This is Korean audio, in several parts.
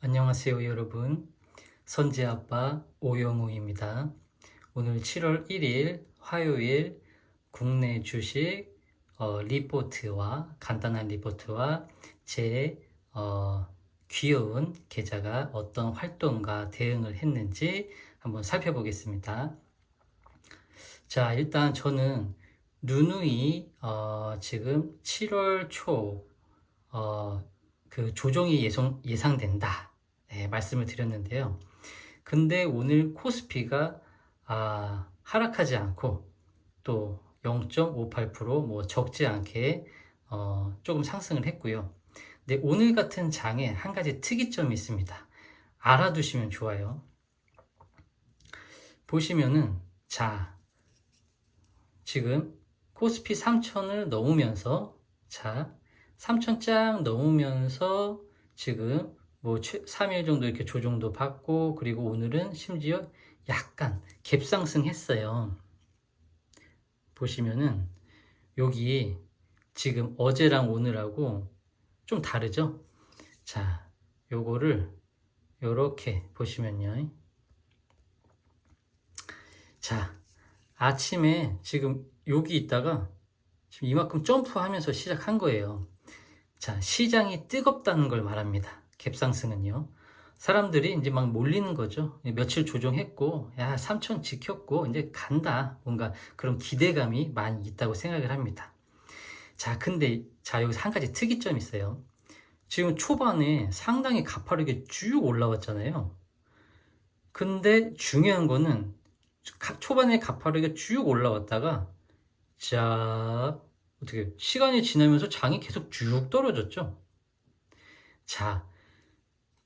안녕하세요 여러분. 선지아빠 오영우입니다. 오늘 7월 1일 화요일 국내 주식 어, 리포트와 간단한 리포트와 제 어, 귀여운 계좌가 어떤 활동과 대응을 했는지 한번 살펴보겠습니다. 자 일단 저는 누누이 어, 지금 7월 초 어, 그 조정이 예상, 예상된다. 네, 말씀을 드렸는데요. 근데 오늘 코스피가 아, 하락하지 않고 또 0.58%뭐 적지 않게 어, 조금 상승을 했고요. 근데 오늘 같은 장에 한 가지 특이점이 있습니다. 알아두시면 좋아요. 보시면은 자 지금 코스피 3000을 넘으면서 자 3천 쫙 넘으면서 지금 뭐 3일 정도 이렇게 조정도 받고 그리고 오늘은 심지어 약간 갭상승 했어요. 보시면은 여기 지금 어제랑 오늘하고 좀 다르죠? 자, 요거를 요렇게 보시면요. 자, 아침에 지금 여기 있다가 지금 이만큼 점프하면서 시작한 거예요. 자, 시장이 뜨겁다는 걸 말합니다. 갭상승은요. 사람들이 이제 막 몰리는 거죠. 며칠 조정했고, 야, 3천 지켰고, 이제 간다. 뭔가 그런 기대감이 많이 있다고 생각을 합니다. 자, 근데, 자, 여기서 한 가지 특이점이 있어요. 지금 초반에 상당히 가파르게 쭉 올라왔잖아요. 근데 중요한 거는 초반에 가파르게 쭉 올라왔다가, 자, 어떻게 시간이 지나면서 장이 계속 쭉 떨어졌죠. 자,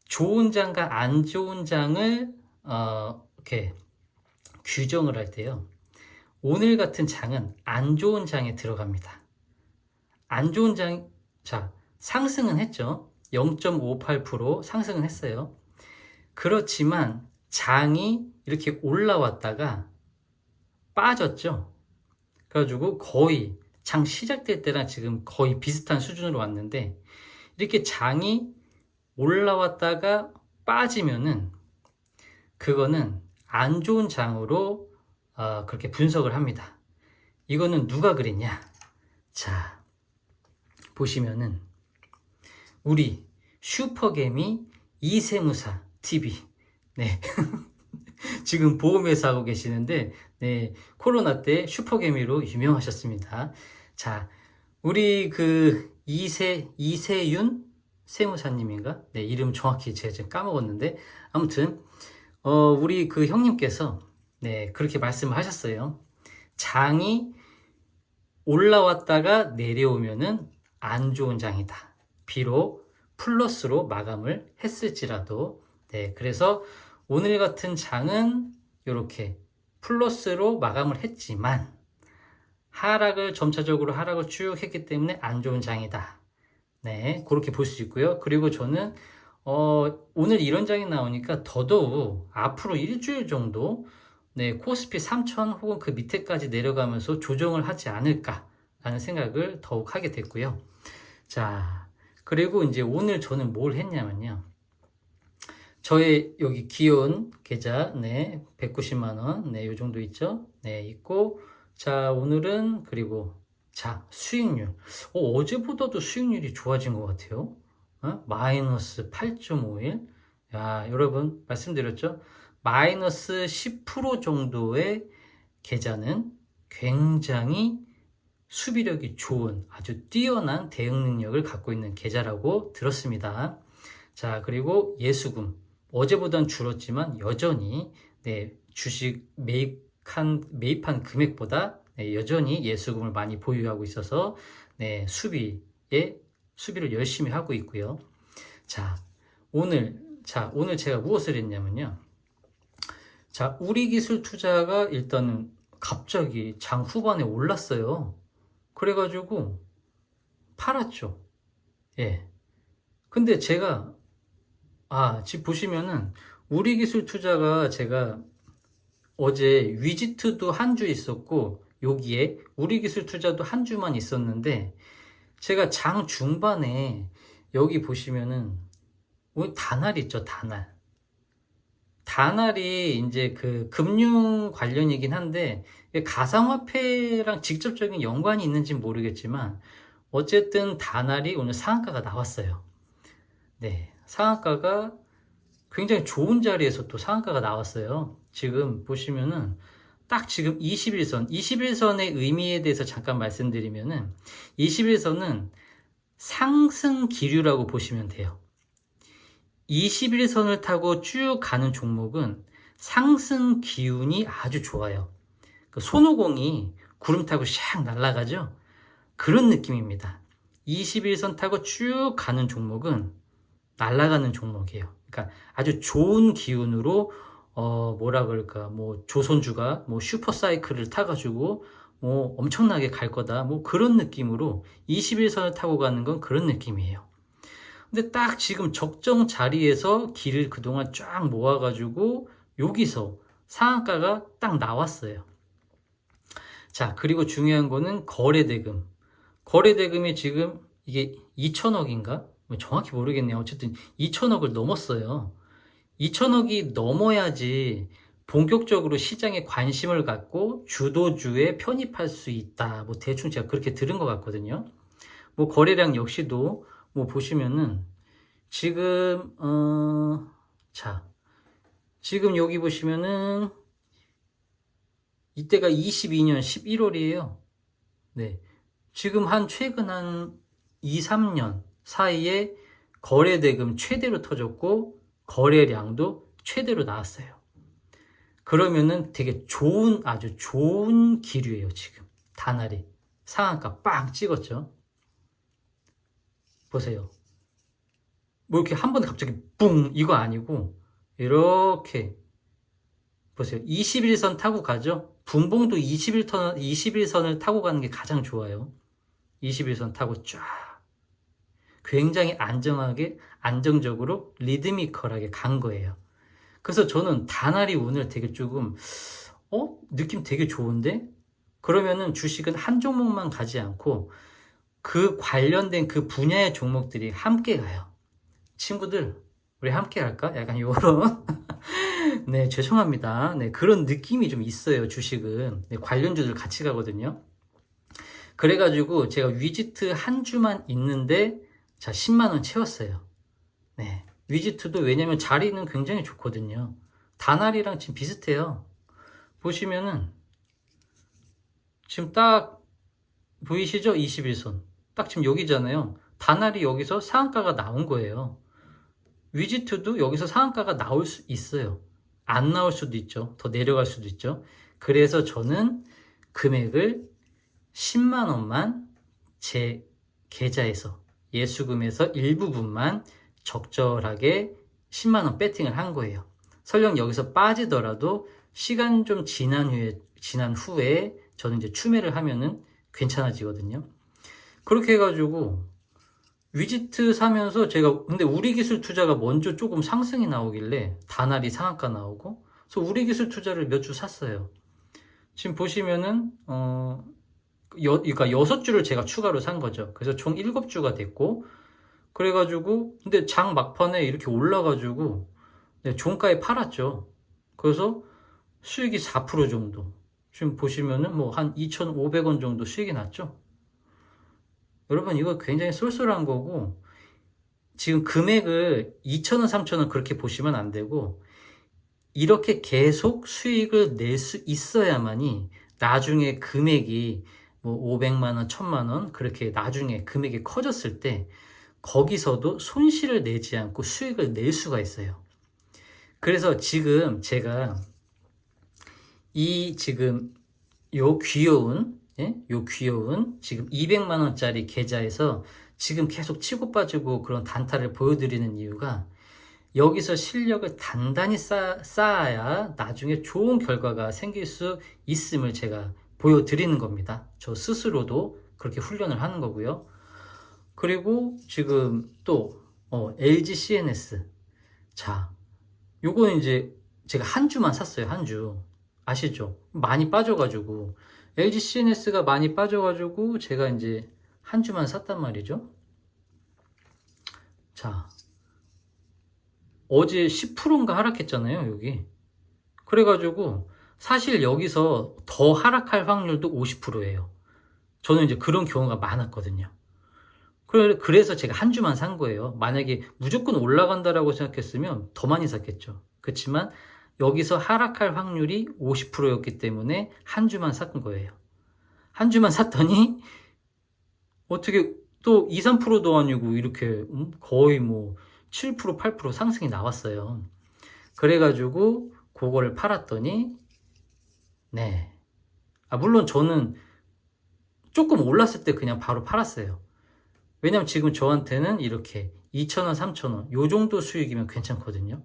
좋은 장과 안 좋은 장을 어, 이렇게 규정을 할 때요. 오늘 같은 장은 안 좋은 장에 들어갑니다. 안 좋은 장, 자, 상승은 했죠. 0.58% 상승은 했어요. 그렇지만 장이 이렇게 올라왔다가 빠졌죠. 그래가지고 거의 장 시작될 때랑 지금 거의 비슷한 수준으로 왔는데 이렇게 장이 올라왔다가 빠지면은 그거는 안 좋은 장으로 어, 그렇게 분석을 합니다. 이거는 누가 그랬냐? 자, 보시면은 우리 슈퍼개미 이세무사 TV 네 지금 보험회사 하고 계시는데 네, 코로나 때 슈퍼개미로 유명하셨습니다. 자, 우리 그 이세 이세윤 세무사님인가? 네, 이름 정확히 제가 지금 까먹었는데 아무튼 어, 우리 그 형님께서 네, 그렇게 말씀을 하셨어요. 장이 올라왔다가 내려오면은 안 좋은 장이다. 비록 플러스로 마감을 했을지라도 네, 그래서 오늘 같은 장은 이렇게 플러스로 마감을 했지만 하락을 점차적으로 하락을 쭉 했기 때문에 안 좋은 장이다. 네, 그렇게 볼 수 있고요. 그리고 저는 어, 오늘 이런 장이 나오니까 더더욱 앞으로 일주일 정도 네, 코스피 3000 혹은 그 밑에까지 내려가면서 조정을 하지 않을까라는 생각을 더욱 하게 됐고요. 자, 그리고 이제 오늘 저는 뭘 했냐면요. 저의 여기 귀여운 계좌, 네, 190만원, 네, 요 정도 있죠? 네, 있고, 자, 오늘은, 그리고, 자, 수익률. 어, 제보다도 수익률이 좋아진 것 같아요. 어? 마이너스 8.51. 야, 여러분, 말씀드렸죠? 마이너스 10% 정도의 계좌는 굉장히 수비력이 좋은 아주 뛰어난 대응 능력을 갖고 있는 계좌라고 들었습니다. 자, 그리고 예수금. 어제보단 줄었지만 여전히 네, 주식 매입한, 매입한 금액보다 네, 여전히 예수금을 많이 보유하고 있어서 네, 수비에 수비를 열심히 하고 있고요. 자, 오늘 자, 오늘 제가 무엇을 했냐면요. 자, 우리 기술 투자가 일단은 갑자기 장 후반에 올랐어요. 그래가지고 팔았죠. 예. 근데 제가 아, 지금 보시면은 우리 기술 투자가 제가 어제 위지트도 한 주 있었고 여기에 우리 기술 투자도 한 주만 있었는데 제가 장 중반에 여기 보시면은 뭐 다날 있죠, 다날. 다날이 이제 그 금융 관련이긴 한데 가상화폐랑 직접적인 연관이 있는지 모르겠지만 어쨌든 다날이 오늘 상한가가 나왔어요. 네, 상한가가 굉장히 좋은 자리에서 또 상한가가 나왔어요. 지금 보시면은 딱 지금 21선, 21선의 의미에 대해서 잠깐 말씀드리면은 21선은 상승 기류라고 보시면 돼요. 21선을 타고 쭉 가는 종목은 상승 기운이 아주 좋아요. 그 손오공이 구름 타고 샥 날아가죠? 그런 느낌입니다. 21선 타고 쭉 가는 종목은 날아가는 종목이에요. 그러니까 아주 좋은 기운으로 어 뭐라 그럴까 뭐 조선주가 뭐 슈퍼 사이클을 타가지고 뭐 엄청나게 갈 거다 뭐 그런 느낌으로 21선을 타고 가는 건 그런 느낌이에요. 근데 딱 지금 적정 자리에서 길을 그동안 쫙 모아가지고 여기서 상한가가 딱 나왔어요. 자, 그리고 중요한 거는 거래대금. 거래대금이 지금 이게 2천억인가? 뭐 정확히 모르겠네요. 어쨌든 2천억을 넘었어요. 2천억이 넘어야지 본격적으로 시장에 관심을 갖고 주도주에 편입할 수 있다. 뭐 대충 제가 그렇게 들은 것 같거든요. 뭐 거래량 역시도 뭐 보시면은 지금 어, 자 지금 여기 보시면은 이때가 22년 11월이에요. 네. 지금 한 최근 한 2, 3년 사이에 거래 대금 최대로 터졌고 거래량도 최대로 나왔어요. 그러면은 되게 좋은 아주 좋은 기류예요, 지금. 다날이 상한가 빵 찍었죠. 보세요. 뭐 이렇게 한 번에 갑자기 뿡 이거 아니고 이렇게 보세요. 21선 타고 가죠. 분봉도 21선 21선을 타고 가는 게 가장 좋아요. 21선 타고 쫙 굉장히 안정하게 안정적으로 리드미컬하게 간 거예요. 그래서 저는 다날이 오늘 되게 조금 어 느낌 되게 좋은데 그러면은 주식은 한 종목만 가지 않고 그 관련된 그 분야의 종목들이 함께 가요. 친구들, 우리 함께 갈까? 약간 요런. 네, 죄송합니다. 네, 그런 느낌이 좀 있어요, 주식은. 네, 관련주들 같이 가거든요. 그래가지고 제가 위지트 한 주만 있는데, 자, 10만원 채웠어요. 네. 위지트도 왜냐면 자리는 굉장히 좋거든요. 다날이랑 지금 비슷해요. 보시면은, 지금 딱, 보이시죠? 21선. 딱 지금 여기잖아요. 다날이 여기서 상한가가 나온 거예요. 위지트도 여기서 상한가가 나올 수 있어요. 안 나올 수도 있죠. 더 내려갈 수도 있죠. 그래서 저는 금액을 10만 원만 제 계좌에서 예수금에서 일부분만 적절하게 10만 원 배팅을 한 거예요. 설령 여기서 빠지더라도 시간 좀 지난 후에 지난 후에 저는 이제 추매를 하면은 괜찮아지거든요. 그렇게 해가지고 위지트 사면서 제가 근데 우리 기술 투자가 먼저 조금 상승이 나오길래 다날이 상한가 나오고 그래서 우리 기술 투자를 몇 주 샀어요. 지금 보시면은 어 여, 그러니까 여섯 주를 제가 추가로 산 거죠. 그래서 총 일곱 주가 됐고 그래가지고 근데 장 막판에 이렇게 올라가지고 네, 종가에 팔았죠. 그래서 수익이 4% 정도. 지금 보시면은 뭐 한 2,500원 정도 수익이 났죠. 여러분 이거 굉장히 쏠쏠한 거고 지금 금액을 2천원, 3천원 그렇게 보시면 안 되고 이렇게 계속 수익을 낼 수 있어야만이 나중에 금액이 뭐 500만 원, 1000만 원 그렇게 나중에 금액이 커졌을 때 거기서도 손실을 내지 않고 수익을 낼 수가 있어요. 그래서 지금 제가 이 지금 요 귀여운 예? 요 귀여운 지금 200만 원짜리 계좌에서 지금 계속 치고 빠지고 그런 단타를 보여드리는 이유가 여기서 실력을 단단히 쌓, 쌓아야 나중에 좋은 결과가 생길 수 있음을 제가 보여드리는 겁니다. 저 스스로도 그렇게 훈련을 하는 거고요. 그리고 지금 또 어, LG CNS 자 요거는 이제 제가 한 주만 샀어요 한 주 아시죠? 많이 빠져가지고 LG CNS가 많이 빠져가지고 제가 이제 한 주만 샀단 말이죠. 자, 어제 10%인가 하락했잖아요, 여기. 그래가지고 사실 여기서 더 하락할 확률도 50%예요. 저는 이제 그런 경우가 많았거든요. 그래- 그래서 제가 한 주만 산 거예요. 만약에 무조건 올라간다라고 생각했으면 더 많이 샀겠죠. 그렇지만 여기서 하락할 확률이 50%였기 때문에 한 주만 산 거예요. 한 주만 샀더니 어떻게 또 2, 3%도 아니고 이렇게 음, 거의 뭐 7%, 8% 상승이 나왔어요. 그래가지고 그거를 팔았더니 네. 아, 물론 저는 조금 올랐을 때 그냥 바로 팔았어요. 왜냐면 지금 저한테는 이렇게 2,000원, 3,000원 요 정도 수익이면 괜찮거든요.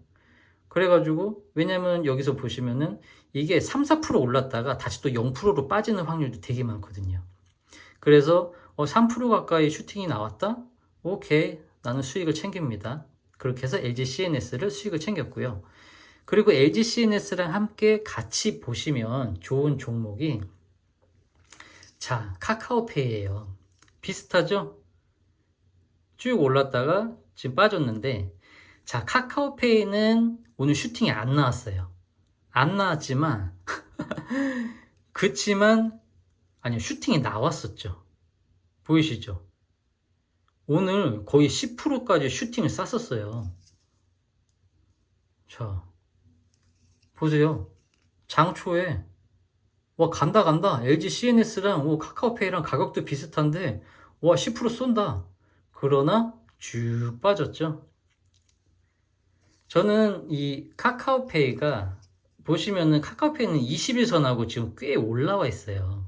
그래가지고 왜냐면 여기서 보시면은 이게 3, 4% 올랐다가 다시 또 0%로 빠지는 확률도 되게 많거든요. 그래서 어, 3% 가까이 슈팅이 나왔다? 오케이. 나는 수익을 챙깁니다. 그렇게 해서 LG CNS를 수익을 챙겼고요. 그리고 LG CNS랑 함께 같이 보시면 좋은 종목이 자, 카카오페이예요. 비슷하죠? 쭉 올랐다가 지금 빠졌는데 자, 카카오페이는 오늘 슈팅이 안 나왔어요. 안 나왔지만 그치만 아니요, 슈팅이 나왔었죠. 보이시죠? 오늘 거의 10%까지 슈팅을 쌌었어요. 자, 보세요. 장초에 와 간다 간다 LG CNS랑 오, 카카오페이랑 가격도 비슷한데 와 10% 쏜다. 그러나 쭉 빠졌죠. 저는 이 카카오페이가 보시면은 카카오페이는 21선하고 지금 꽤 올라와 있어요.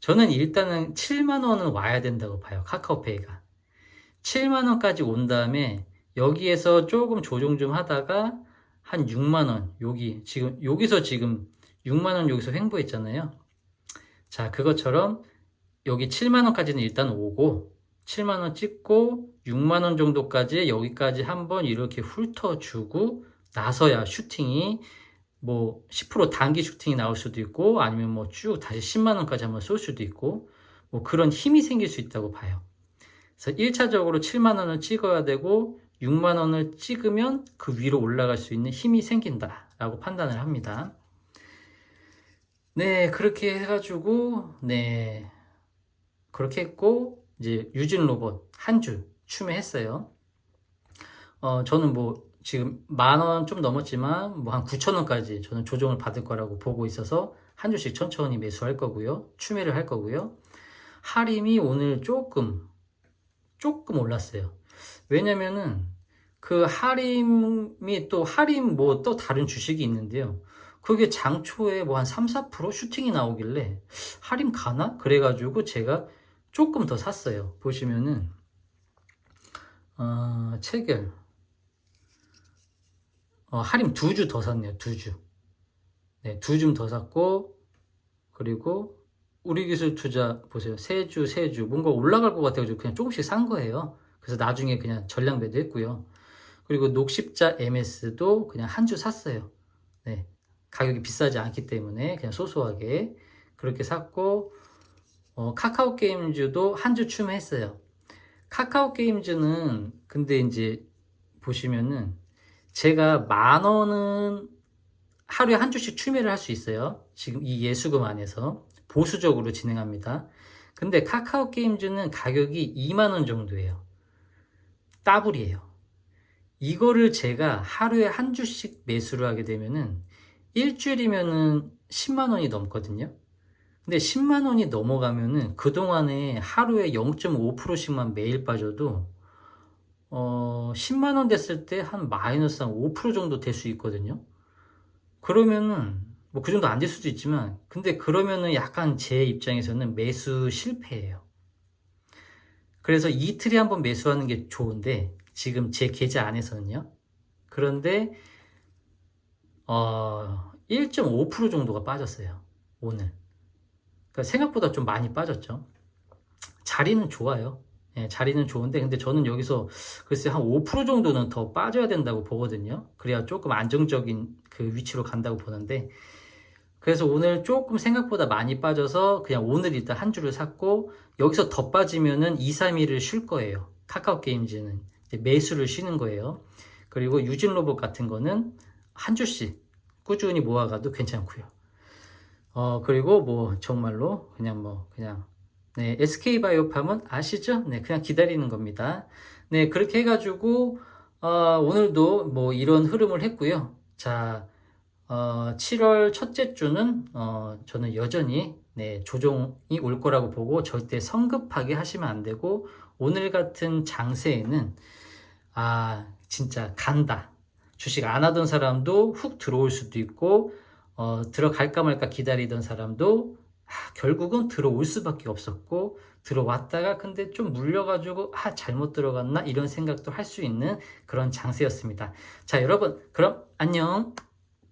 저는 일단은 7만원은 와야 된다고 봐요. 카카오페이가. 7만원까지 온 다음에 여기에서 조금 조정 좀 하다가 한 6만원, 여기, 지금, 여기서 지금 6만원 여기서 횡보했잖아요. 자, 그것처럼 여기 7만원까지는 일단 오고, 7만원 찍고, 6만원 정도까지 여기까지 한번 이렇게 훑어주고, 나서야 슈팅이 뭐 10% 단기 슈팅이 나올 수도 있고 아니면 뭐 쭉 다시 10만 원까지 한번 쏠 수도 있고 뭐 그런 힘이 생길 수 있다고 봐요. 그래서 1차적으로 7만 원을 찍어야 되고 6만 원을 찍으면 그 위로 올라갈 수 있는 힘이 생긴다라고 판단을 합니다. 네, 그렇게 해가지고 네 그렇게 했고 이제 유진 로봇 한주 추매했어요. 어 저는 뭐 지금 만 원 좀 넘었지만 뭐 한 9천 원까지 저는 조정을 받을 거라고 보고 있어서 한 주씩 천천히 매수할 거고요. 추매를 할 거고요. 할인이 오늘 조금 조금 올랐어요. 왜냐면은 그 할인이 또 할인 뭐또 다른 주식이 있는데요. 그게 장초에 뭐 한 3, 4% 슈팅이 나오길래 할인 가나? 그래가지고 제가 조금 더 샀어요. 보시면은 어, 체결 어, 할인 두 주 더 샀네요. 두 주. 네, 두 줌 더 샀고, 그리고 우리 기술 투자 보세요. 세 주, 세 주. 뭔가 올라갈 것 같아가지고 그냥 조금씩 산 거예요. 그래서 나중에 그냥 전량 매도했고요. 그리고 녹십자 MS도 그냥 한 주 샀어요. 네. 가격이 비싸지 않기 때문에 그냥 소소하게 그렇게 샀고, 어, 카카오 게임즈도 한 주 추매했어요. 카카오 게임즈는 근데 이제 보시면은 제가 만 원은 하루에 한 주씩 추매를 할 수 있어요. 지금 이 예수금 안에서 보수적으로 진행합니다. 근데 카카오 게임즈는 가격이 2만 원 정도예요. 따블이에요. 이거를 제가 하루에 한 주씩 매수를 하게 되면은 일주일이면은 10만 원이 넘거든요. 근데 10만 원이 넘어가면은 그동안에 하루에 0.5%씩만 매일 빠져도 어, 10만 원 됐을 때 한 마이너스 한 5% 정도 될 수 있거든요. 그러면은 뭐 그 정도 안 될 수도 있지만 근데 그러면은 약간 제 입장에서는 매수 실패예요. 그래서 이틀에 한 번 매수하는 게 좋은데 지금 제 계좌 안에서는요. 그런데 어, 1.5% 정도가 빠졌어요. 오늘. 그러니까 생각보다 좀 많이 빠졌죠. 자리는 좋아요. 예, 자리는 좋은데 근데 저는 여기서 글쎄 한 5% 정도는 더 빠져야 된다고 보거든요. 그래야 조금 안정적인 그 위치로 간다고 보는데 그래서 오늘 조금 생각보다 많이 빠져서 그냥 오늘 일단 한 주를 샀고 여기서 더 빠지면은 2, 3일을 쉴 거예요. 카카오 게임즈는 매수를 쉬는 거예요. 그리고 유진 로봇 같은 거는 한 주씩 꾸준히 모아가도 괜찮고요. 어, 그리고 뭐 정말로 그냥 뭐 그냥 네, SK 바이오팜은 아시죠? 네, 그냥 기다리는 겁니다. 네, 그렇게 해가지고 어, 오늘도 뭐 이런 흐름을 했고요. 자, 어, 7월 첫째 주는 어, 저는 여전히 네, 조정이 올 거라고 보고 절대 성급하게 하시면 안 되고 오늘 같은 장세에는 아 진짜 간다. 주식 안 하던 사람도 훅 들어올 수도 있고 어, 들어갈까 말까 기다리던 사람도 아, 결국은 들어올 수밖에 없었고 들어왔다가 근데 좀 물려가지고 아 잘못 들어갔나 이런 생각도 할 수 있는 그런 장세였습니다. 자 여러분 그럼 안녕.